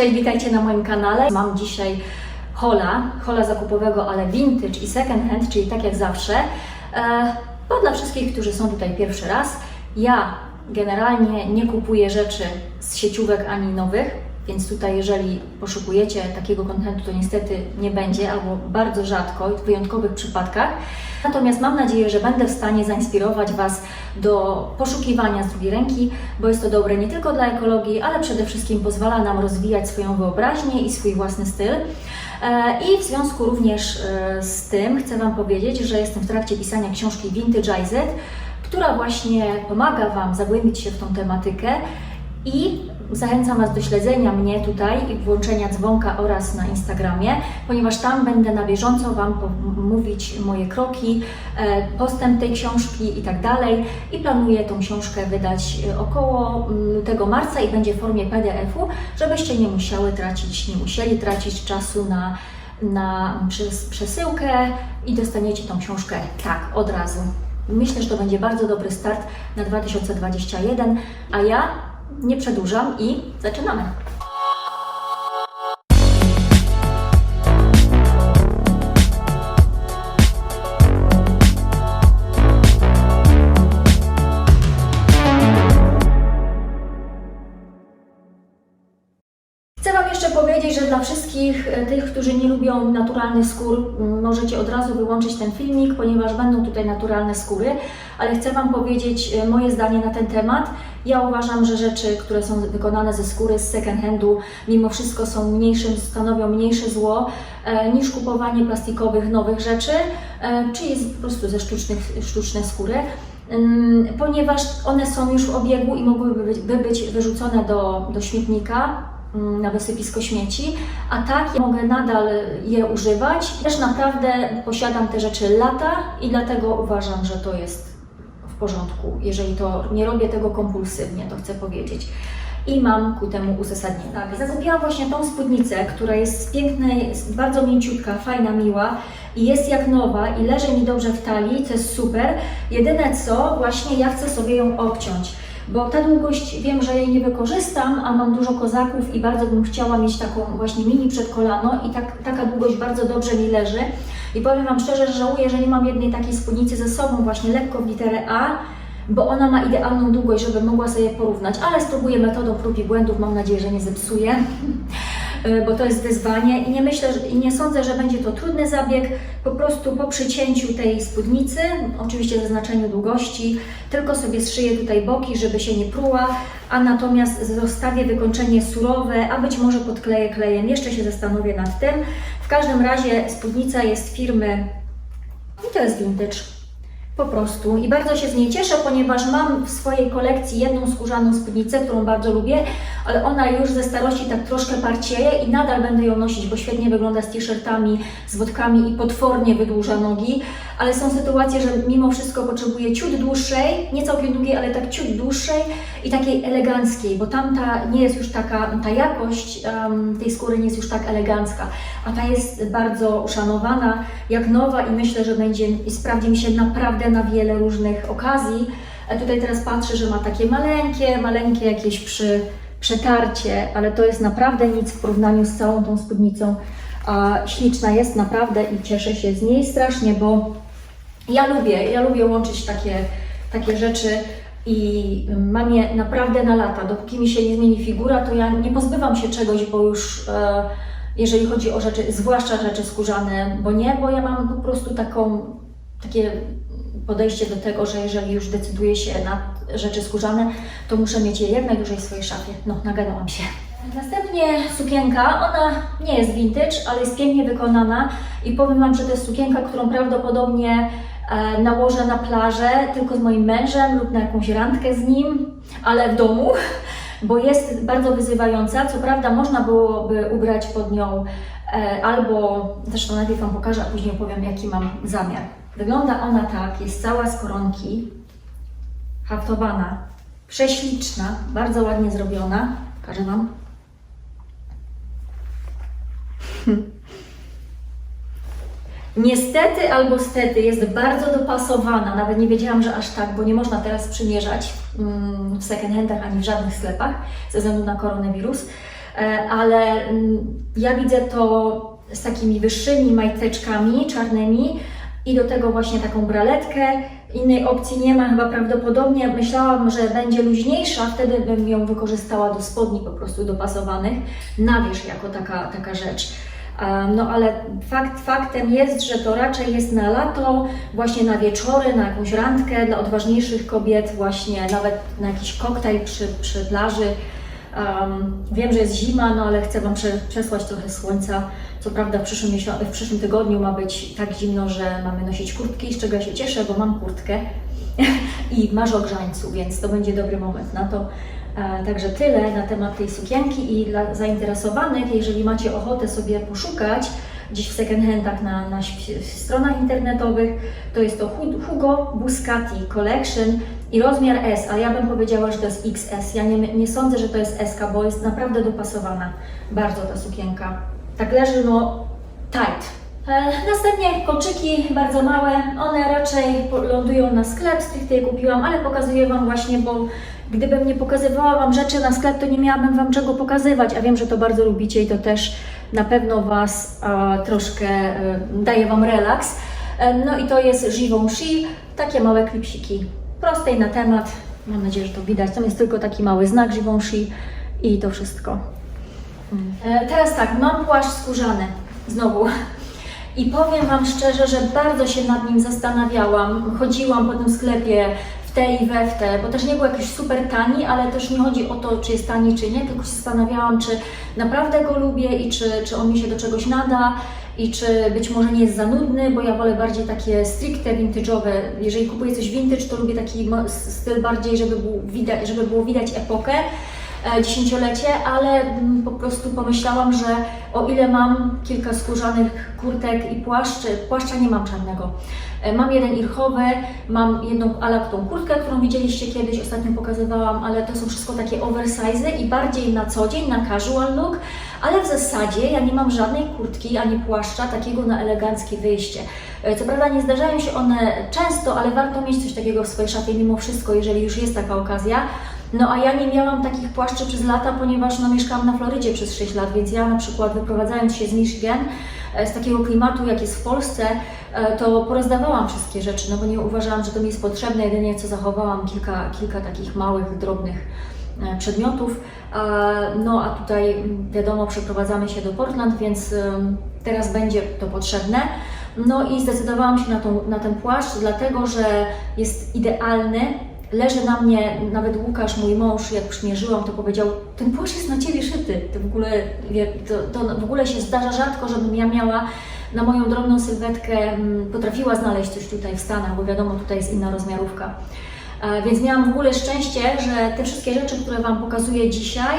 Cześć, witajcie na moim kanale. Mam dzisiaj hola, hola zakupowego, ale vintage i second hand, czyli tak jak zawsze. E, to dla wszystkich, którzy są tutaj pierwszy raz. Ja generalnie nie kupuję rzeczy z sieciówek ani nowych, więc tutaj jeżeli poszukujecie takiego kontentu, to niestety nie będzie, albo bardzo rzadko, w wyjątkowych przypadkach. Natomiast mam nadzieję, że będę w stanie zainspirować Was do poszukiwania z drugiej ręki, bo jest to dobre nie tylko dla ekologii, ale przede wszystkim pozwala nam rozwijać swoją wyobraźnię i swój własny styl. E, I w związku również e, z tym chcę Wam powiedzieć, że jestem w trakcie pisania książki Vintageized, która właśnie pomaga Wam zagłębić się w tą tematykę i zachęcam Was do śledzenia mnie tutaj i włączenia dzwonka oraz na Instagramie, ponieważ tam będę na bieżąco Wam mówić moje kroki, e, postęp tej książki i tak dalej. I planuję tą książkę wydać e, około mm, lutego, marca i będzie w formie PDF-u, żebyście nie musiały tracić, nie musieli tracić czasu na, na przes- przesyłkę i dostaniecie tą książkę tak od razu. Myślę, że to będzie bardzo dobry start na 2021, a ja nie przedłużam i zaczynamy. Chcę Wam jeszcze powiedzieć, że dla wszystkich e, tych, którzy nie lubią naturalnych skór, możecie od razu wyłączyć ten filmik, ponieważ będą tutaj naturalne skóry, ale chcę Wam powiedzieć e, moje zdanie na ten temat. Ja uważam, że rzeczy, które są wykonane ze skóry z second handu, mimo wszystko są mniejszym, stanowią mniejsze zło e, niż kupowanie plastikowych, nowych rzeczy, e, czy jest po prostu ze sztucznych, sztuczne skóry. Ponieważ one są już w obiegu i mogłyby być, by być wyrzucone do, do śmietnika, na wysypisko śmieci, a tak ja mogę nadal je używać. Też naprawdę posiadam te rzeczy lata i dlatego uważam, że to jest porządku, jeżeli to nie robię tego kompulsywnie, to chcę powiedzieć. I mam ku temu uzasadnienie. Tak, zakupiłam właśnie tą spódnicę, która jest z pięknej, jest bardzo mięciutka, fajna, miła i jest jak nowa i leży mi dobrze w talii, co jest super. Jedyne co, właśnie ja chcę sobie ją obciąć, bo ta długość wiem, że jej nie wykorzystam, a mam dużo kozaków i bardzo bym chciała mieć taką właśnie mini przedkolano i tak, taka długość bardzo dobrze mi leży. I powiem Wam szczerze, że żałuję, że nie mam jednej takiej spódnicy ze sobą, właśnie lekko w literę A, bo ona ma idealną długość, żeby mogła sobie porównać, ale spróbuję metodą prób i błędów, mam nadzieję, że nie zepsuję, Y, bo to jest wyzwanie. I nie myślę, i nie sądzę, że będzie to trudny zabieg, po prostu po przycięciu tej spódnicy, oczywiście zaznaczeniu długości, tylko sobie zszyję tutaj boki, żeby się nie pruła, a natomiast zostawię wykończenie surowe, a być może podkleję klejem, jeszcze się zastanowię nad tym. Każdym razie spódnica jest firmy i to jest vintage. Po prostu. I bardzo się z niej cieszę, ponieważ mam w swojej kolekcji jedną skórzaną spódnicę, którą bardzo lubię, ale ona już ze starości tak troszkę parcieje i nadal będę ją nosić, bo świetnie wygląda z t-shirtami, z wodkami i potwornie wydłuża nogi. Ale są sytuacje, że mimo wszystko potrzebuję ciut dłuższej, nie całkiem długiej, ale tak ciut dłuższej i takiej eleganckiej, bo tamta nie jest już taka, ta jakość em, tej skóry nie jest już tak elegancka, a ta jest bardzo uszanowana, jak nowa i myślę, że będzie i sprawdzi mi się naprawdę na wiele różnych okazji. A tutaj teraz patrzę, że ma takie maleńkie, maleńkie jakieś przy, przetarcie, ale to jest naprawdę nic w porównaniu z całą tą spódnicą. A śliczna jest naprawdę i cieszę się z niej strasznie, bo ja lubię, ja lubię łączyć takie, takie rzeczy i mam je naprawdę na lata. Dopóki mi się nie zmieni figura, to ja nie pozbywam się czegoś, bo już e, jeżeli chodzi o rzeczy, zwłaszcza rzeczy skórzane, bo nie, bo ja mam po prostu taką, takie podejście do tego, że jeżeli już decyduję się na rzeczy skórzane, to muszę mieć je jak najdłużej w swojej szafie. No, nagadałam się. Następnie sukienka, ona nie jest vintage, ale jest pięknie wykonana i powiem Wam, że to jest sukienka, którą prawdopodobnie e, nałożę na plażę tylko z moim mężem lub na jakąś randkę z nim, ale w domu, bo jest bardzo wyzywająca. Co prawda można byłoby ubrać pod nią e, albo, zresztą najpierw Wam pokażę, a później opowiem jaki mam zamiar. Wygląda ona tak, jest cała z koronki, haftowana, prześliczna, bardzo ładnie zrobiona. Pokażę Wam. Niestety albo stety jest bardzo dopasowana, nawet nie wiedziałam, że aż tak, bo nie można teraz przymierzać mm, w second handach ani w żadnych sklepach ze względu na koronawirus. e, ale mm, ja widzę to z takimi wyższymi majteczkami czarnymi i do tego właśnie taką braletkę. Innej opcji nie ma chyba prawdopodobnie. Myślałam, że będzie luźniejsza, wtedy bym ją wykorzystała do spodni po prostu dopasowanych na wierzch jako taka, taka rzecz. No ale fakt, faktem jest, że to raczej jest na lato, właśnie na wieczory, na jakąś randkę dla odważniejszych kobiet, właśnie nawet na jakiś koktajl przy, przy plaży. Um, wiem, że jest zima, no ale chcę Wam prze, przesłać trochę słońca. Co prawda w przyszłym, w przyszłym tygodniu ma być tak zimno, że mamy nosić kurtki, z czego ja się cieszę, bo mam kurtkę i marzę o grzańcu, więc to będzie dobry moment na to. E, Także tyle na temat tej sukienki i dla zainteresowanych, jeżeli macie ochotę sobie poszukać gdzieś w second handach na, na stronach internetowych, to jest to Hu- Hugo Buscati Collection i rozmiar S, a ja bym powiedziała, że to jest XS. Ja nie, nie sądzę, że to jest SK, bo jest naprawdę dopasowana bardzo ta sukienka. Tak leży no tight. E, Następnie kolczyki bardzo małe, one raczej lądują na sklep, stricte je kupiłam, ale pokazuję Wam właśnie, bo gdybym nie pokazywała Wam rzeczy na sklep, to nie miałabym Wam czego pokazywać, a wiem, że to bardzo lubicie i to też na pewno Was e, troszkę e, daje Wam relaks. E, no i to jest Givenchy, takie małe klipsiki, proste i na temat, mam nadzieję, że to widać, tam jest tylko taki mały znak Givenchy i to wszystko. E, Teraz tak, mam płaszcz skórzany, znowu. I powiem Wam szczerze, że bardzo się nad nim zastanawiałam. Chodziłam po tym sklepie w te i we w te, bo też nie był jakiś super tani, ale też nie chodzi o to, czy jest tani, czy nie, tylko się zastanawiałam, czy naprawdę go lubię i czy, czy on mi się do czegoś nada i czy być może nie jest za nudny, bo ja wolę bardziej takie stricte vintage'owe. Jeżeli kupuję coś vintage, to lubię taki styl bardziej, żeby, był widać, żeby było widać epokę dziesięciolecie, ale mm, po prostu pomyślałam, że o ile mam kilka skórzanych kurtek i płaszczy, płaszcza nie mam czarnego. E, Mam jeden irchowy, mam jedną alaktą kurtkę, którą widzieliście kiedyś, ostatnio pokazywałam, ale to są wszystko takie oversize i bardziej na co dzień, na casual look, ale w zasadzie ja nie mam żadnej kurtki ani płaszcza takiego na eleganckie wyjście. E, Co prawda nie zdarzają się one często, ale warto mieć coś takiego w swojej szafie mimo wszystko, jeżeli już jest taka okazja. No a ja nie miałam takich płaszczy przez lata, ponieważ no, mieszkałam na Florydzie przez 6 lat, więc ja na przykład wyprowadzając się z Michigan, e, z takiego klimatu, jak jest w Polsce, e, to porozdawałam wszystkie rzeczy, no bo nie uważałam, że to mi jest potrzebne, jedynie co zachowałam kilka, kilka takich małych, drobnych e, przedmiotów. No a tutaj mm, wiadomo, przeprowadzamy się do Portland, więc teraz będzie to potrzebne. No i zdecydowałam się na, tą, na ten płaszcz, dlatego że jest idealny. Leży na mnie, nawet Łukasz, mój mąż, jak przymierzyłam, to powiedział, ten płaszcz jest na Ciebie szyty. To w ogóle, to, to w ogóle się zdarza rzadko, żebym ja miała na moją drobną sylwetkę, mm, potrafiła znaleźć coś tutaj w Stanach, bo wiadomo, tutaj jest inna rozmiarówka. E, Więc miałam w ogóle szczęście, że te wszystkie rzeczy, które Wam pokazuję dzisiaj,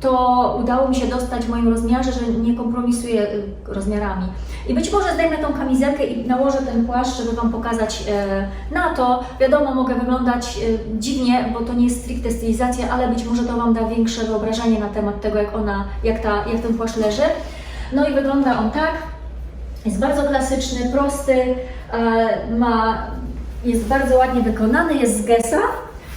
to udało mi się dostać w moim rozmiarze, że nie kompromisuję y, rozmiarami. I być może zdejmę tą kamizelkę i nałożę ten płaszcz, żeby Wam pokazać e, na to. Wiadomo, mogę wyglądać e, dziwnie, bo to nie jest stricte stylizacja, ale być może to Wam da większe wyobrażenie na temat tego, jak ona, jak, ta, jak ten płaszcz leży. No i wygląda on tak. Jest bardzo klasyczny, prosty, e, ma, jest bardzo ładnie wykonany, jest z Gessa.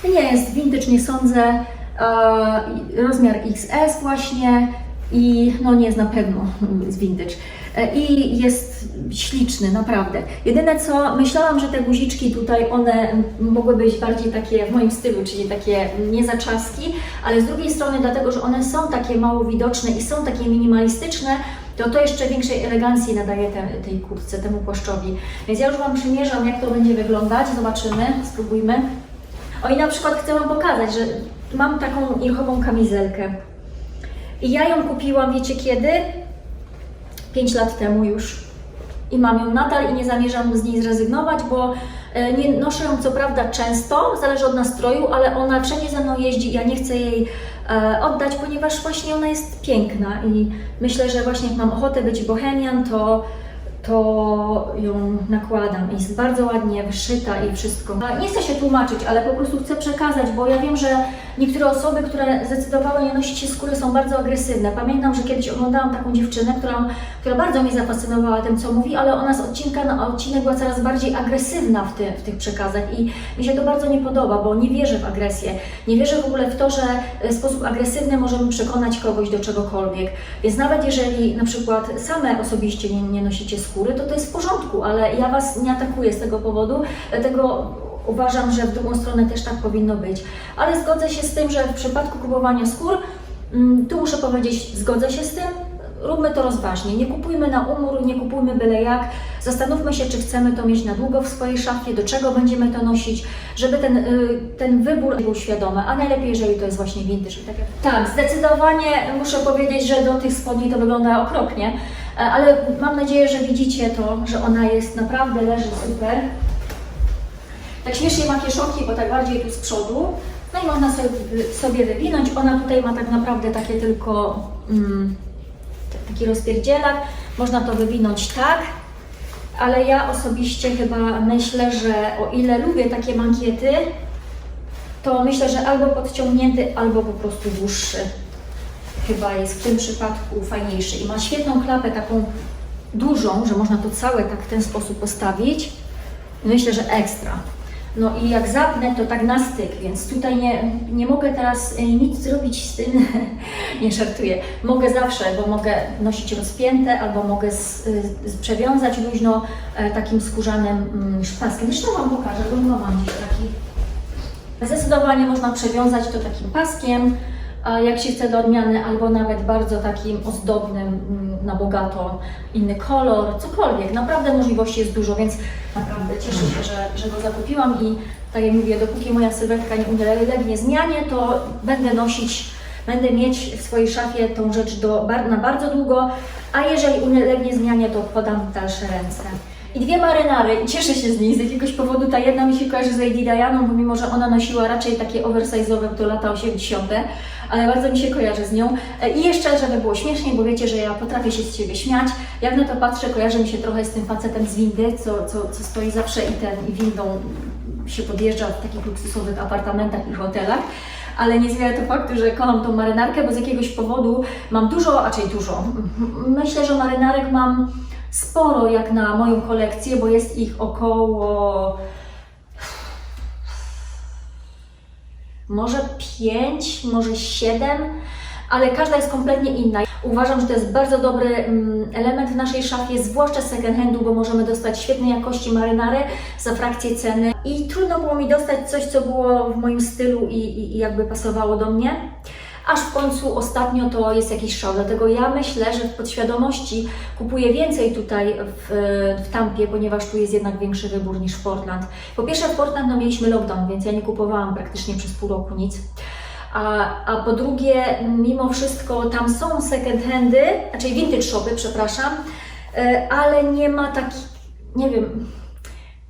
Nie jest vintage, nie sądzę. E, rozmiar XS właśnie i no nie jest na pewno z vintage. E, I jest śliczny, naprawdę. Jedyne co, myślałam, że te guziczki tutaj, one mogły być bardziej takie w moim stylu, czyli takie nie zaczaski, ale z drugiej strony dlatego, że one są takie mało widoczne i są takie minimalistyczne, to to jeszcze większej elegancji nadaje te, tej kurtce, temu płaszczowi. Więc ja już Wam przymierzam, jak to będzie wyglądać. Zobaczymy, spróbujmy. O i na przykład chcę Wam pokazać, że mam taką irchową kamizelkę. I ja ją kupiłam, wiecie kiedy? 5 lat temu już. I mam ją nadal i nie zamierzam z niej zrezygnować, bo e, nie noszę ją co prawda często, zależy od nastroju, ale ona wszędzie ze mną jeździ ja nie chcę jej e, oddać, ponieważ właśnie ona jest piękna i myślę, że właśnie jak mam ochotę być bohemian, to to ją nakładam. Jest bardzo ładnie wyszyta i wszystko. Nie chcę się tłumaczyć, ale po prostu chcę przekazać, bo ja wiem, że niektóre osoby, które zdecydowały nie nosić się skóry są bardzo agresywne. Pamiętam, że kiedyś oglądałam taką dziewczynę, która, która bardzo mnie zafascynowała tym, co mówi, ale ona z odcinka na odcinek była coraz bardziej agresywna w, ty, w tych przekazach i mi się to bardzo nie podoba, bo nie wierzę w agresję. Nie wierzę w ogóle w to, że w sposób agresywny możemy przekonać kogoś do czegokolwiek. Więc nawet jeżeli na przykład same osobiście nie, nie nosicie skóry, to to jest w porządku, ale ja Was nie atakuję z tego powodu, dlatego uważam, że w drugą stronę też tak powinno być. Ale zgodzę się z tym, że w przypadku kupowania skór, mm, tu muszę powiedzieć, zgodzę się z tym, róbmy to rozważnie. Nie kupujmy na umór, nie kupujmy byle jak. Zastanówmy się, czy chcemy to mieć na długo w swojej szafie, do czego będziemy to nosić, żeby ten, y, ten wybór był świadomy, a najlepiej, jeżeli to jest właśnie vintage. Tak, tak, zdecydowanie muszę powiedzieć, że do tych spodni to wygląda okropnie, ale mam nadzieję, że widzicie to, że ona jest naprawdę leży super. Tak śmiesznie ma kieszonki, bo tak bardziej tu z przodu. No i można sobie, wywinąć. Ona tutaj ma tak naprawdę takie tylko mm, taki rozpierdzielak. Można to wywinąć tak, ale ja osobiście chyba myślę, że o ile lubię takie mankiety, to myślę, że albo podciągnięty, albo po prostu dłuższy. Chyba jest w tym przypadku fajniejszy. I ma świetną klapę taką dużą, że można to całe tak w ten sposób postawić. Myślę, że ekstra. No i jak zapnę, to tak na styk, więc tutaj nie, nie mogę teraz e, nic zrobić z tym, nie żartuję. Mogę zawsze, bo mogę nosić rozpięte, albo mogę z, z, przewiązać luźno e, takim skórzanym mm, paskiem. Zresztą Wam pokażę, bo mam gdzieś taki. Zdecydowanie można przewiązać to takim paskiem, a jak się chce do odmiany, albo nawet bardzo takim ozdobnym, mm, na bogato, inny kolor, cokolwiek. Naprawdę możliwości jest dużo, więc naprawdę cieszę się, że, że go zakupiłam i tak jak mówię, dopóki moja sylwetka nie ulegnie zmianie, to będę nosić, będę mieć w swojej szafie tą rzecz do, na bardzo długo, a jeżeli ulegnie zmianie, to podam dalsze ręce. I dwie marynary, i cieszę się z niej, z jakiegoś powodu ta jedna mi się kojarzy z Lady Dianą, bo mimo, że ona nosiła raczej takie oversize'owe to lata 80., ale bardzo mi się kojarzy z nią. E, I jeszcze, żeby było śmieszniej, bo wiecie, że ja potrafię się z Ciebie śmiać, jak na to patrzę, kojarzy mi się trochę z tym facetem z windy, co, co, co stoi zawsze i ten, i windą się podjeżdża w takich luksusowych apartamentach i hotelach. Ale nie zmienia to faktu, że kocham tą marynarkę, bo z jakiegoś powodu mam dużo, a raczej dużo. Myślę, że marynarek mam sporo jak na moją kolekcję, bo jest ich około może 5, może 7, ale każda jest kompletnie inna. Uważam, że to jest bardzo dobry mm, element w naszej szafie, zwłaszcza z second handu, bo możemy dostać świetnej jakości marynary za frakcję ceny. I trudno było mi dostać coś, co było w moim stylu i, i, i jakby pasowało do mnie. Aż w końcu ostatnio to jest jakiś szał. Dlatego ja myślę, że w podświadomości kupuję więcej tutaj w, w Tampie, ponieważ tu jest jednak większy wybór niż w Portland. Po pierwsze w Portland no, mieliśmy lockdown, więc ja nie kupowałam praktycznie przez pół roku nic. A, a po drugie, mimo wszystko tam są second handy, znaczy vintage shopy, przepraszam, e, ale nie ma takich, nie wiem,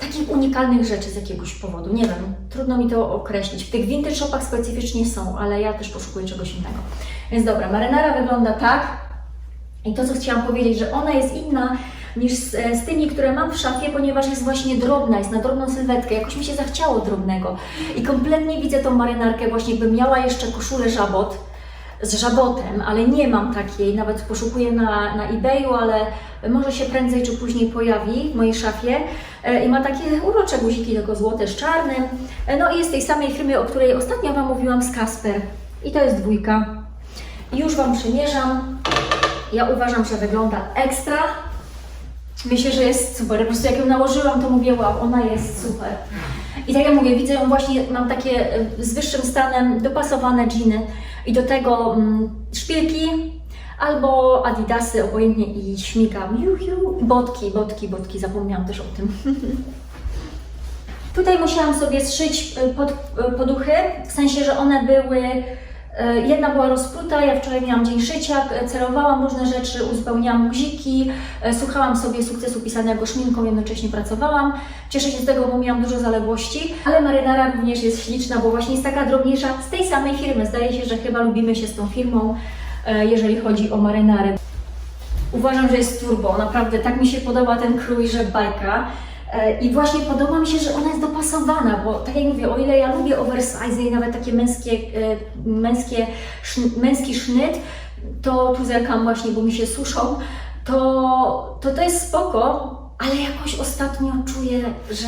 takich unikalnych rzeczy z jakiegoś powodu. Nie wiem, trudno mi to określić. W tych vintage shopach specyficznie są, ale ja też poszukuję czegoś innego. Więc dobra, marynara wygląda tak. I to, co chciałam powiedzieć, że ona jest inna niż z, z tymi, które mam w szafie, ponieważ jest właśnie drobna, jest na drobną sylwetkę. Jakoś mi się zachciało drobnego. I kompletnie widzę tą marynarkę właśnie, bym miała jeszcze koszulę żabot z żabotem, ale nie mam takiej, nawet poszukuję na, na eBayu, ale może się prędzej czy później pojawi w mojej szafie E, i ma takie urocze guziki, tylko złote z czarnym. E, No i jest tej samej firmy, o której ostatnio Wam mówiłam z Kasper i to jest dwójka. Już Wam przymierzam. Ja uważam, że wygląda ekstra. Myślę, że jest super. Po prostu jak ją nałożyłam, to mówię, wow, ona jest super. I tak jak mówię, widzę ją właśnie, mam takie e, z wyższym stanem dopasowane dżiny i do tego mm, szpilki albo adidasy, obojętnie i śmigam. Ju, ju. Botki, botki, botki, zapomniałam też o tym. Tutaj musiałam sobie zszyć e, pod, e, poduchy, w sensie, że one były Jedna była rozpruta, ja wczoraj miałam dzień szycia, e, celowałam różne rzeczy, uzupełniałam guziki, e, słuchałam sobie sukcesu pisanego szminką, jednocześnie pracowałam. Cieszę się z tego, bo miałam dużo zaległości, ale marynara również jest śliczna, bo właśnie jest taka drobniejsza z tej samej firmy. Zdaje się, że chyba lubimy się z tą firmą, e, jeżeli chodzi o marynarę. Uważam, że jest turbo, naprawdę tak mi się podoba ten krój, że bajka. E, I właśnie podoba mi się, że ona jest dopasowana, bo tak jak mówię, o ile ja lubię oversize i nawet takie męskie, e, męskie, męski sznyt, to tu zerkam właśnie, bo mi się suszą, to to, to jest spoko, ale jakoś ostatnio czuję, że,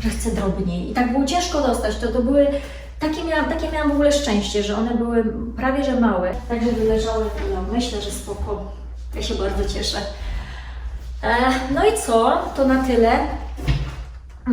że chcę drobniej. I tak było ciężko dostać, to, to były, takie miałam, takie miałam w ogóle szczęście, że one były prawie, że małe. Także wyleżały, no myślę, że spoko. Ja się bardzo cieszę. E, no i co? To na tyle.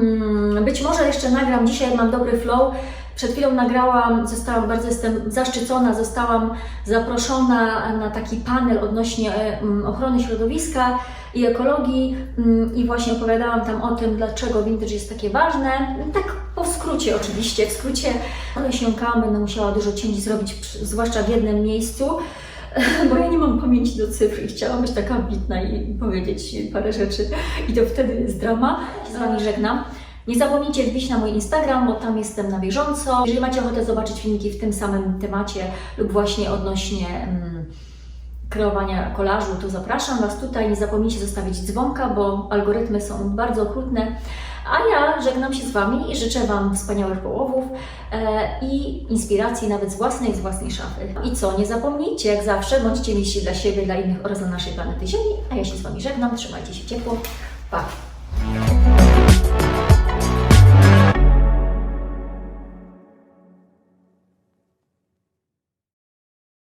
Mm, Być może jeszcze nagram, dzisiaj mam dobry flow. Przed chwilą nagrałam, zostałam bardzo jestem zaszczycona, zostałam zaproszona na taki panel odnośnie e, mm, ochrony środowiska i ekologii mm, i właśnie opowiadałam tam o tym, dlaczego vintage jest takie ważne. Tak po skrócie oczywiście, w skrócie Lesiąka będę musiała dużo cięć zrobić, zwłaszcza w jednym miejscu, bo ja nie mam pamięci do cyfr i chciałam być taka ambitna i powiedzieć parę rzeczy i to wtedy jest drama. Z Wami żegnam. Nie zapomnijcie wbić na mój Instagram, bo tam jestem na bieżąco. Jeżeli macie ochotę zobaczyć filmiki w tym samym temacie lub właśnie odnośnie mm, kreowania kolażu, to zapraszam Was tutaj. Nie zapomnijcie zostawić dzwonka, bo algorytmy są bardzo okrutne. A ja żegnam się z Wami i życzę Wam wspaniałych połowów e, i inspiracji nawet z własnej, z własnej szafy. I co, nie zapomnijcie, jak zawsze, bądźcie mili dla siebie, dla innych oraz dla naszej planety Ziemi. A ja się z Wami żegnam, trzymajcie się ciepło. Pa!